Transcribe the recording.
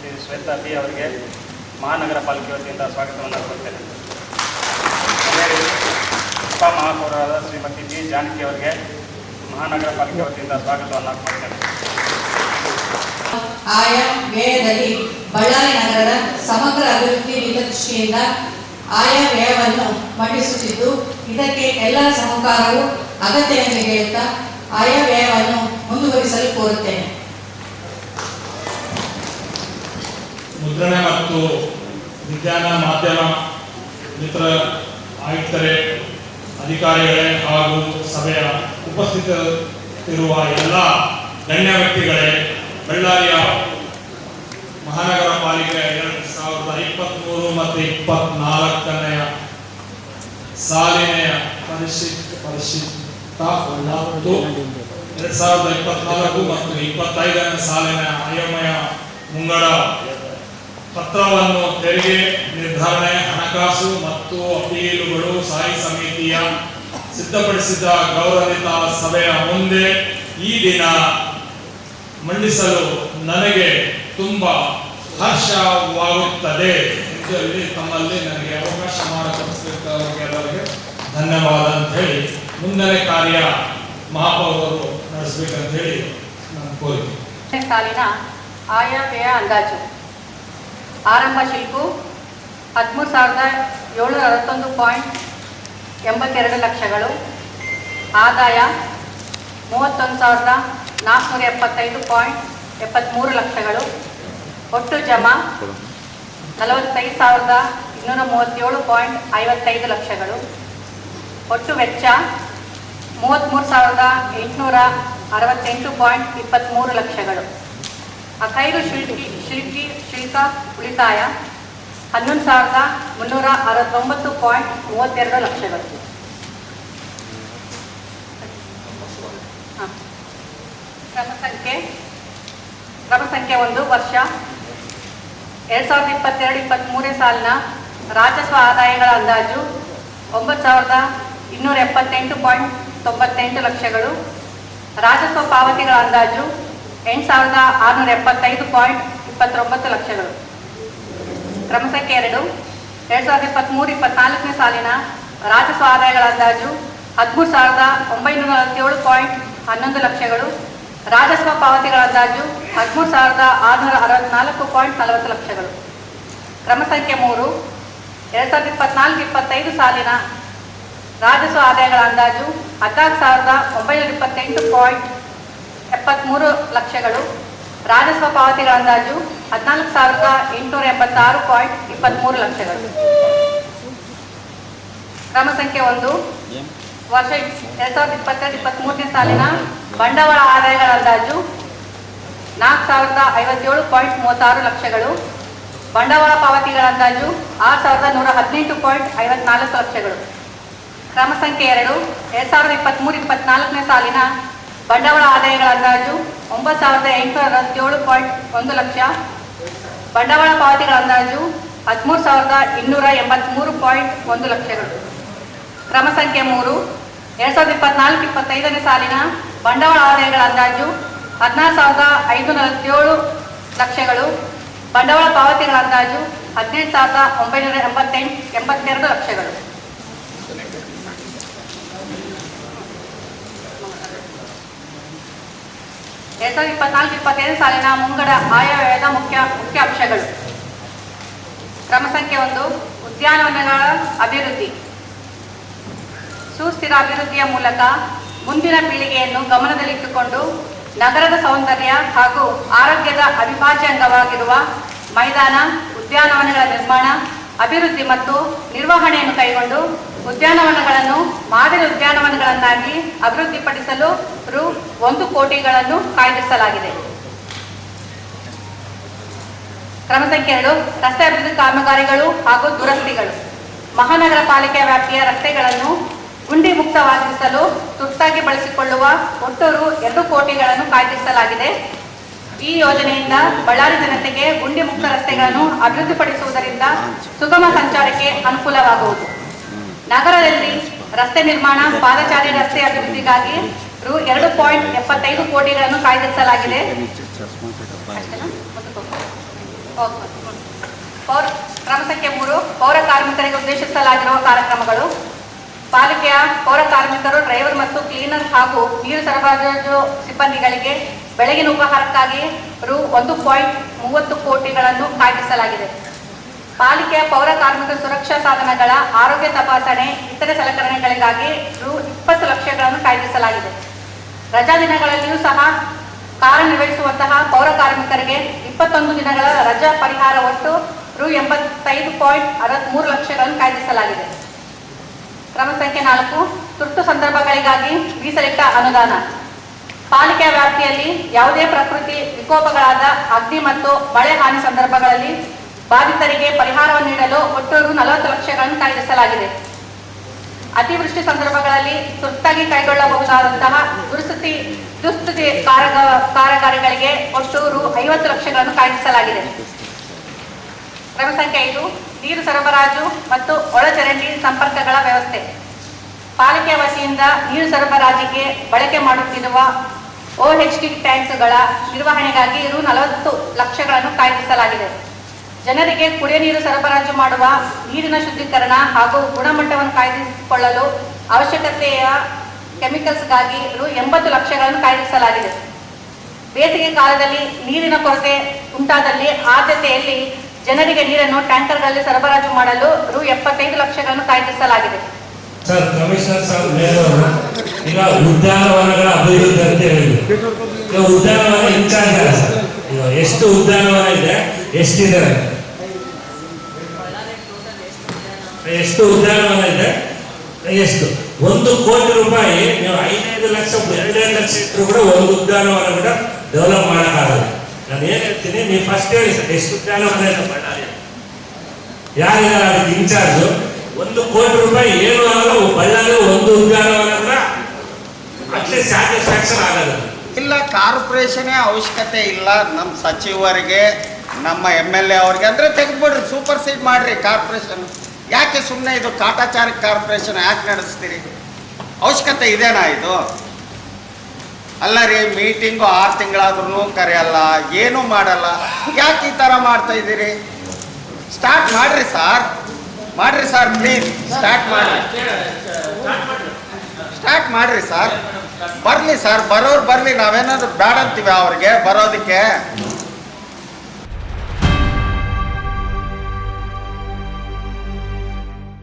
Shrimati Shweta B ಅವರಿಗೆ ಮಹಾನಗರ ಪಾಲಿಕೆ ವತಿಯಿಂದ ಸ್ವಾಗತವನ್ನು ಕೊಡ್ತೇನೆ ಅದೇ ರೀತಿ ಶ್ರೀಮತಿ ಬಿ ಜಾನಕಿ ಅವರಿಗೆ ಮಹಾನಗರ ಪಾಲಿಕೆ ವತಿಯಿಂದ ಸ್ವಾಗತವನ್ನು ಕೊಡ್ತೇನೆ ಆಯಾ ವ್ಯಯದಲ್ಲಿ ಬಳ್ಳಾರಿ ನಗರದ ಸಮಗ್ರ ಅಭಿವೃದ್ಧಿ ಹಿತದೃಷ್ಟಿಯಿಂದ ಆಯಾ ವ್ಯಯವನ್ನು ಮಂಡಿಸುತ್ತಿದ್ದು, ಇದಕ್ಕೆ ಎಲ್ಲ ಸಹಕಾರವು ಅಗತ್ಯ ಎಂದು ಹೇಳುತ್ತಾ ಆಯಾ ವ್ಯಯವನ್ನು ಮುಂದುವರಿಸಲು ಕೋರುತ್ತೇನೆ. ಮುದ್ರಣ ಮತ್ತು ವಿಜ್ಞಾನ ಮಾಧ್ಯಮ ಮಿತ್ರ ಆಯುಕ್ತರೇ, ಅಧಿಕಾರಿಗಳೇ ಹಾಗೂ ಸಭೆಯ ಉಪಸ್ಥಿತರಿರುವ ಎಲ್ಲ ಗಣ್ಯ ವ್ಯಕ್ತಿಗಳೇ, ಬಳ್ಳಾರಿಯ ಮಹಾನಗರ ಪಾಲಿಕೆ ಎರಡು ಸಾವಿರದ ಇಪ್ಪತ್ತ್ಮೂರು ಮತ್ತು ಇಪ್ಪತ್ನಾಲ್ಕನೆಯ ಸಾಲಿನೆಯ ಪರಿಶಿಷ್ಟ ಪರಿಶಿಷ್ಟ ಎರಡು ಸಾವಿರದ ಇಪ್ಪತ್ನಾಲ್ಕು ಮತ್ತು ಇಪ್ಪತ್ತೈದನೇ ಸಾಲಿನ ಅಯೋಮಯ ಮುಂಗಡ ಪತ್ರವನ್ನು ತೆರಿಗೆ, ನಿರ್ಧಾರಣೆ, ಹಣಕಾಸು ಮತ್ತು ಅಪೀಲುಗಳು ಸ್ಥಾಯಿ ಸಮಿತಿಯ ಸಿದ್ಧಪಡಿಸಿದ ಗೌರವಿತ ಸಭೆಯ ಮುಂದೆ ಈ ದಿನ ಮಂಡಿಸಲು ನನಗೆ ತುಂಬ ಹರ್ಷವಾಗುತ್ತದೆ. ಎಂದು ತಮ್ಮಲ್ಲಿ ನನಗೆ ಅವಕಾಶ ಮಾಡಿಕೊಡಿಸಿದ್ದವರಿಗೆಲ್ಲರಿಗೆ ಧನ್ಯವಾದ ಅಂತ ಹೇಳಿ ಮುಂದಿನ ಕಾರ್ಯ ಮಹಾಪೌರರು ನಡೆಸಬೇಕಂತ ಹೇಳಿ ನಾನು ಕೋರಿಕೆ ಸಾಲಿನ ಆಯವ್ಯಯ ಅಂದಾಜು. ಆರಂಭ ಶಿಲ್ಪು ಹದಿಮೂರು ಸಾವಿರದ ಏಳ್ನೂರ ಅರವತ್ತೊಂದು ಪಾಯಿಂಟ್ ಎಂಬತ್ತೆರಡು ಲಕ್ಷಗಳು. ಆದಾಯ ಮೂವತ್ತೊಂದು ಸಾವಿರದ ನಾಲ್ಕುನೂರ ಎಪ್ಪತ್ತೈದು ಪಾಯಿಂಟ್ ಎಪ್ಪತ್ತ್ಮೂರು ಲಕ್ಷಗಳು. ಒಟ್ಟು ಜಮಾ ನಲವತ್ತೈದು ಸಾವಿರದ ಇನ್ನೂರ ಮೂವತ್ತೇಳು ಪಾಯಿಂಟ್ ಐವತ್ತೈದು ಲಕ್ಷಗಳು. ಒಟ್ಟು ವೆಚ್ಚ ಮೂವತ್ತ್ಮೂರು ಸಾವಿರದ ಎಂಟುನೂರ ಅರವತ್ತೆಂಟು ಪಾಯಿಂಟ್ ಇಪ್ಪತ್ತ್ಮೂರು ಲಕ್ಷಗಳು. ಅಖೈರು ಶಿಲ್ಕಿ ಶಿಲ್ಕಿ ಶುಲ್ಕ, ಉಳಿತಾಯ, ಹನ್ನೊಂದು ಸಾವಿರದ ಮುನ್ನೂರ ಅರವತ್ತೊಂಬತ್ತು ಪಾಯಿಂಟ್ ಮೂವತ್ತೆರಡು ಲಕ್ಷಗಳು. ಕ್ರಮ ಸಂಖ್ಯೆ ಕ್ರಮ ಸಂಖ್ಯೆ ಒಂದು, ವರ್ಷ. ಎರಡು ಸಾವಿರದ ಇಪ್ಪತ್ತೆರಡು ಇಪ್ಪತ್ತ್ಮೂರನೇ ಸಾಲಿನ ರಾಜಸ್ವ ಆದಾಯಗಳ ಅಂದಾಜು ಒಂಬತ್ತು ಸಾವಿರದ ಇನ್ನೂರ ಎಪ್ಪತ್ತೆಂಟು ಪಾಯಿಂಟ್ ತೊಂಬತ್ತೆಂಟು ಲಕ್ಷಗಳು. ರಾಜಸ್ವ ಪಾವತಿಗಳ ಅಂದಾಜು ಎಂಟು ಸಾವಿರದ ಆರುನೂರ ಎಪ್ಪತ್ತೈದು ಪಾಯಿಂಟ್ ಇಪ್ಪತ್ತೊಂಬತ್ತು ಲಕ್ಷಗಳು. ಕ್ರಮ ಸಂಖ್ಯೆ ಎರಡು. ಎರಡು ಸಾವಿರದ ಇಪ್ಪತ್ತ್ಮೂರು ಇಪ್ಪತ್ನಾಲ್ಕನೇ ಸಾಲಿನ ರಾಜಸ್ವ ಆದಾಯಗಳ ಅಂದಾಜು ಹದಿಮೂರು ಸಾವಿರದ ಒಂಬೈನೂರ ನಲವತ್ತೇಳು ಪಾಯಿಂಟ್ ಹನ್ನೊಂದು ಲಕ್ಷಗಳು. ರಾಜಸ್ವ ಪಾವತಿಗಳ ಅಂದಾಜು ಹದಿಮೂರು ಸಾವಿರದ ಆರುನೂರ ಅರವತ್ನಾಲ್ಕು ಪಾಯಿಂಟ್ ನಲವತ್ತು ಲಕ್ಷಗಳು. ಕ್ರಮ ಸಂಖ್ಯೆ ಮೂರು. ಎರಡು ಸಾವಿರದ ಇಪ್ಪತ್ನಾಲ್ಕು, ಇಪ್ಪತ್ತೈದು ಸಾಲಿನ ರಾಜಸ್ವ ಆದಾಯಗಳ ಅಂದಾಜು ಹದಿನಾಲ್ಕು ಸಾವಿರದ ಒಂಬೈನೂರ ಇಪ್ಪತ್ತೆಂಟು ಪಾಯಿಂಟ್ ಎಪ್ಪತ್ತ್ಮೂರು ಲಕ್ಷಗಳು. ರಾಜಸ್ವ ಪಾವತಿಗಳ ಅಂದಾಜು ಹದಿನಾಲ್ಕು ಸಾವಿರದ ಎಂಟುನೂರ ಎಂಬತ್ತಾರು ಪಾಯಿಂಟ್ ಇಪ್ಪತ್ತ್ಮೂರು ಲಕ್ಷಗಳು. ಕ್ರಮ ಸಂಖ್ಯೆ ಒಂದು. ವರ್ಷ ಎರಡು ಸಾವಿರದ ಇಪ್ಪತ್ತೆರಡು ಇಪ್ಪತ್ತ್ಮೂರನೇ ಸಾಲಿನ ಬಂಡವಾಳ ಆದಾಯಗಳ ಅಂದಾಜು ನಾಲ್ಕು ಸಾವಿರದ ಐವತ್ತೇಳು ಪಾಯಿಂಟ್ ಮೂವತ್ತಾರು ಲಕ್ಷಗಳು. ಬಂಡವಾಳ ಪಾವತಿಗಳ ಅಂದಾಜು ಆರು ಸಾವಿರದ ನೂರ ಹದಿನೆಂಟು ಪಾಯಿಂಟ್ ಐವತ್ನಾಲ್ಕು ಲಕ್ಷಗಳು. ಕ್ರಮ ಸಂಖ್ಯೆ ಎರಡು. ಎರಡು ಸಾವಿರದ ಇಪ್ಪತ್ತ್ಮೂರು ಇಪ್ಪತ್ನಾಲ್ಕನೇ ಸಾಲಿನ ಬಂಡವಾಳ ಆದಾಯಗಳ ಅಂದಾಜು ಒಂಬತ್ತು ಸಾವಿರದ ಎಂಟುನೂರ ಅರವತ್ತೇಳು ಪಾಯಿಂಟ್ ಒಂದು ಲಕ್ಷ. ಬಂಡವಾಳ ಪಾವತಿಗಳ ಅಂದಾಜು ಹದಿಮೂರು ಸಾವಿರದ ಇನ್ನೂರ ಎಂಬತ್ತ್ಮೂರು ಪಾಯಿಂಟ್ ಒಂದು ಲಕ್ಷಗಳು. ಕ್ರಮ ಸಂಖ್ಯೆ ಮೂರು. ಎರಡು ಸಾವಿರದ ಇಪ್ಪತ್ನಾಲ್ಕು ಇಪ್ಪತ್ತೈದನೇ ಸಾಲಿನ ಬಂಡವಾಳ ಆದಾಯಗಳ ಅಂದಾಜು ಹದಿನಾರು ಸಾವಿರದ ಐದು ನಲವತ್ತೇಳು ಲಕ್ಷಗಳು. ಬಂಡವಾಳ ಪಾವತಿಗಳ ಅಂದಾಜು ಹದಿನೆಂಟು ಸಾವಿರದ ಒಂಬೈನೂರ ಎಂಬತ್ತೆಂಟು ಎಂಬತ್ತೆರಡು ಲಕ್ಷಗಳು. ಎರಡು ಸಾವಿರದ ಇಪ್ಪತ್ನಾಲ್ಕು, ಇಪ್ಪತ್ತೈದು ಸಾಲಿನ ಮುಂಗಡ ಆಯವ್ಯಯದ ಮುಖ್ಯ ಮುಖ್ಯ ಅಂಶಗಳು. ಕ್ರಮ ಸಂಖ್ಯೆ ಒಂದು ಉದ್ಯಾನವನಗಳ ಅಭಿವೃದ್ಧಿ. ಸುಸ್ಥಿರ ಅಭಿವೃದ್ಧಿಯ ಮೂಲಕ ಮುಂದಿನ ಪೀಳಿಗೆಯನ್ನು ಗಮನದಲ್ಲಿಟ್ಟುಕೊಂಡು ನಗರದ ಸೌಂದರ್ಯ ಹಾಗೂ ಆರೋಗ್ಯದ ಅವಿಭಾಜ್ಯ ಅಂಗವಾಗಿರುವ ಮೈದಾನ, ಉದ್ಯಾನವನಗಳ ನಿರ್ಮಾಣ, ಅಭಿವೃದ್ಧಿ ಮತ್ತು ನಿರ್ವಹಣೆಯನ್ನು ಕೈಗೊಂಡು ಉದ್ಯಾನವನಗಳನ್ನು, ಮಾದರಿ ಉದ್ಯಾನವನಗಳನ್ನಾಗಿ ಅಭಿವೃದ್ಧಿಪಡಿಸಲು ರು ಒಂದು ಕೋಟಿಗಳನ್ನು ಕಾಯ್ದಿರಿಸಲಾಗಿದೆ. ಕ್ರಮ ಸಂಖ್ಯೆ ಎರಡು, ರಸ್ತೆ ಅಭಿವೃದ್ಧಿ ಕಾಮಗಾರಿಗಳು ಹಾಗೂ ದುರಸ್ತಿಗಳು. ಮಹಾನಗರ ಪಾಲಿಕೆ ವ್ಯಾಪ್ತಿಯ ರಸ್ತೆಗಳನ್ನು ಗುಂಡಿ ಮುಕ್ತವಾಗಿಸಲು ತುರ್ತಾಗಿ ಬಳಸಿಕೊಳ್ಳುವ ಒಟ್ಟು ರು ಎರಡು ಕೋಟಿಗಳನ್ನು ಕಾಯ್ದಿರಿಸಲಾಗಿದೆ. ಈ ಯೋಜನೆಯಿಂದ ಬಳ್ಳಾರಿ ಜನತೆಗೆ ಗುಂಡಿ ಮುಕ್ತ ರಸ್ತೆಗಳನ್ನು ಅಭಿವೃದ್ಧಿಪಡಿಸುವುದರಿಂದ ಸುಗಮ ಸಂಚಾರಕ್ಕೆ ಅನುಕೂಲವಾಗುವುದು. ನಗರದಲ್ಲಿ ರಸ್ತೆ ನಿರ್ಮಾಣ, ಪಾದಚಾರಿ ರಸ್ತೆ ಅಭಿವೃದ್ಧಿಗಾಗಿ ರು ಎರಡು ಪಾಯಿಂಟ್ ಎಪ್ಪತ್ತೈದು ಕೋಟಿಗಳನ್ನು ಕಾಯ್ದಿರಿಸಲಾಗಿದೆ ಅಷ್ಟೇನಾ? ಮತ್ತೆ ಪೌರ, ಕ್ರಮ ಸಂಖ್ಯೆ ಮೂರು, ಪೌರ ಕಾರ್ಮಿಕರಿಗೆ ಉದ್ದೇಶಿಸಲಾಗಿರುವ ಕಾರ್ಯಕ್ರಮಗಳು ಪಾಲಿಕೆಯ ಪೌರ ಕಾರ್ಮಿಕರು, ಡ್ರೈವರ್ ಮತ್ತು ಕ್ಲೀನರ್ ಹಾಗೂ ನೀರು ಸರಬರಾಜು ಸಿಬ್ಬಂದಿಗಳಿಗೆ ಬೆಳಗಿನ ಉಪಹಾರಕ್ಕಾಗಿ ರು ಒಂದು ಪಾಯಿಂಟ್ ಮೂವತ್ತು ಕೋಟಿಗಳನ್ನು ಕಾಯ್ದಿರಿಸಲಾಗಿದೆ ಪಾಲಿಕೆಯ ಪೌರ ಕಾರ್ಮಿಕ ಸುರಕ್ಷಾ ಸಾಧನಗಳ ಆರೋಗ್ಯ ತಪಾಸಣೆ, ಇತರೆ ಸಲಕರಣೆಗಳಿಗಾಗಿ ರು ಇಪ್ಪತ್ತು ಲಕ್ಷಗಳನ್ನು ಕಾಯ್ದಿರಿಸಲಾಗಿದೆ. ರಜಾ ದಿನಗಳಲ್ಲಿಯೂ ಸಹ ಕಾರ್ಯನಿರ್ವಹಿಸುವಂತಹ ಪೌರ ಕಾರ್ಮಿಕರಿಗೆ ಇಪ್ಪತ್ತೊಂದು ದಿನಗಳ ರಜಾ ಪರಿಹಾರ ಒಟ್ಟು ರು ಎಂಬತ್ತೈದು ಪಾಯಿಂಟ್ ಅರವತ್ಮೂರು ಲಕ್ಷಗಳನ್ನು ಕಾಯ್ದಿರಿಸಲಾಗಿದೆ. ಕ್ರಮ ಸಂಖ್ಯೆ ನಾಲ್ಕು, ತುರ್ತು ಸಂದರ್ಭಗಳಿಗಾಗಿ ಮೀಸಲಿಟ್ಟ ಅನುದಾನ. ಪಾಲಿಕೆಯ ವ್ಯಾಪ್ತಿಯಲ್ಲಿ ಯಾವುದೇ ಪ್ರಕೃತಿ ವಿಕೋಪಗಳಾದ ಅಗ್ನಿ ಮತ್ತು ಮಳೆ ಹಾನಿ ಸಂದರ್ಭಗಳಲ್ಲಿ ಬಾಧಿತರಿಗೆ ಪರಿಹಾರವನ್ನು ನೀಡಲು ಒಟ್ಟು ನಲವತ್ತು ಲಕ್ಷಗಳನ್ನು ಕಾಯ್ದಿರಿಸಲಾಗಿದೆ. ಅತಿವೃಷ್ಟಿ ಸಂದರ್ಭಗಳಲ್ಲಿ ತುರ್ತಾಗಿ ಕೈಗೊಳ್ಳಬಹುದಾದಂತಹ ದುರ್ಸ್ಥಿತಿ, ದುಸ್ಥಿತಿ ಕಾರಗ, ಕಾರಗಾರಿಗಳಿಗೆ ಒಟ್ಟು ರು ಐವತ್ತು ಲಕ್ಷಗಳನ್ನು ಕಾಯ್ದಿರಿಸಲಾಗಿದೆ. ಕ್ರಮ ಸಂಖ್ಯೆ ಐದು, ನೀರು ಸರಬರಾಜು ಮತ್ತು ಒಳಚರಂಡಿ ಸಂಪರ್ಕಗಳ ವ್ಯವಸ್ಥೆ. ಪಾಲಿಕೆ ವತಿಯಿಂದ ನೀರು ಸರಬರಾಜಿಗೆ ಬಳಕೆ ಮಾಡುತ್ತಿರುವ ಡಿ ಟ್ಯಾಂಕ್ಗಳ ನಿರ್ವಹಣೆಗಾಗಿ ರು ನಲವತ್ತು ಲಕ್ಷಗಳನ್ನು ಕಾಯ್ದಿರಿಸಲಾಗಿದೆ. ಜನರಿಗೆ ಕುಡಿಯ ನೀರು ಸರಬರಾಜು ಮಾಡುವ ನೀರಿನ ಶುದ್ಧೀಕರಣ ಹಾಗೂ ಗುಣಮಟ್ಟವನ್ನು ಕಾಯ್ದಿರಿಸಿಕೊಳ್ಳಲು ಅವಶ್ಯಕತೆಯ ಕೆಮಿಕಲ್ಸ್ಗಾಗಿ ರು ಎಂಬತ್ತು ಲಕ್ಷಗಳನ್ನು ಕಾಯ್ದಿರಿಸಲಾಗಿದೆ. ಬೇಸಿಗೆ ಕಾಲದಲ್ಲಿ ನೀರಿನ ಕೊರತೆ ಉಂಟಾದಲ್ಲಿ ಆದ್ಯತೆಯಲ್ಲಿ ಜನರಿಗೆ ನೀರನ್ನು ಟ್ಯಾಂಕರ್ಗಳಲ್ಲಿ ಸರಬರಾಜು ಮಾಡಲು ರು ಎಪ್ಪತ್ತೈದು ಲಕ್ಷಗಳನ್ನು ಕಾಯ್ದಿರಿಸಲಾಗಿದೆ. ಉದ್ಯಾನವನಗಳ ಅಭಿವೃದ್ಧಿ ಅಂತ ಹೇಳಿದ್ರು. ಉದ್ಯಾನವನ ಇನ್ಚಾರ್ಜ್ ಎಷ್ಟು ಉದ್ಯಾನವನ ಇದೆ ಎಷ್ಟಿದ್ದಾರೆ ಎಷ್ಟು ಉದ್ಯಾನವನ ಇದೆ? ಎಷ್ಟು? ಒಂದು ಕೋಟಿ ರೂಪಾಯಿ, ನೀವು ಐದೈದು ಲಕ್ಷ ಎರಡೆರಡು ಲಕ್ಷ ಇಟ್ಟರು ಕೂಡ ಒಂದು ಉದ್ಯಾನವನ ಕೂಡ ಡೆವಲಪ್ ಮಾಡೋಕ್ಕಾಗಲ್ಲ. ನಾನು ಏನು ಹೇಳ್ತೀನಿ, ನೀವು ಫಸ್ಟ್ ಹೇಳಿ ಸರ್, ಎಷ್ಟು ಉದ್ಯಾನವನ ಇದೆ? ಬಳ್ಳಾರಿ ಯಾರಿದ್ದಾರೆ ಅದಕ್ಕೆ ಇನ್ಚಾರ್ಜು ಒಂದು ಕೋಟಿ ರೂಪಾಯಿ, ಏನು ಆಗಲ್ಲ ಬಳ್ಳಾರಿ ಒಂದು ಉದ್ಯಾನವನ ಕೂಡ ಅಟ್ಲೀಸ್ಟ್ ಸ್ಯಾಟಿಸ್ಫ್ಯಾಕ್ಷನ್ ಆಗಲ್ಲ. ಇಲ್ಲ ಕಾರ್ಪೊರೇಷನೇ ಅವಶ್ಯಕತೆ ಇಲ್ಲ. ನಮ್ಮ ಸಚಿವರಿಗೆ, ನಮ್ಮ ಎಂ ಎಲ್ ಎ ಅವ್ರಿಗೆ, ಅಂದರೆ ತೆಗೆದ್ಬಿಡ್ರಿ ಸೂಪರ್ ಸೀಟ್ ಮಾಡಿರಿ ಕಾರ್ಪೊರೇಷನ್. ಯಾಕೆ ಸುಮ್ಮನೆ ಇದು ಕಾಟಾಚಾರ ಕಾರ್ಪೊರೇಷನ್ ಯಾಕೆ ನಡೆಸ್ತೀರಿ? ಅವಶ್ಯಕತೆ ಇದೇನಾ ಇದು? ಅಲ್ಲ ರೀ, ಮೀಟಿಂಗು ಆರು ತಿಂಗಳಾದ್ರೂ ಕರೆಯಲ್ಲ, ಏನೂ ಮಾಡಲ್ಲ. ಯಾಕೆ ಈ ಥರ ಮಾಡ್ತಾ ಇದ್ದೀರಿ? ಸ್ಟಾರ್ಟ್ ಮಾಡಿರಿ ಸಾರ್. ಮಾಡಿರಿ ಸರ್ ಪ್ಲೀಸ್ ಸ್ಟಾರ್ಟ್ ಮಾಡಿರಿ. ಸ್ಟಾರ್ಟ್ ಮಾಡಿರಿ ಸರ್. ಬರಲಿ ಸರ್, ಬರೋರು ಬರಲಿ, ನಾವೇನಾದ್ರು ಬೇಡ ಅಂತೀವಿ ಅವ್ರಿಗೆ ಬರೋದಕ್ಕೆ?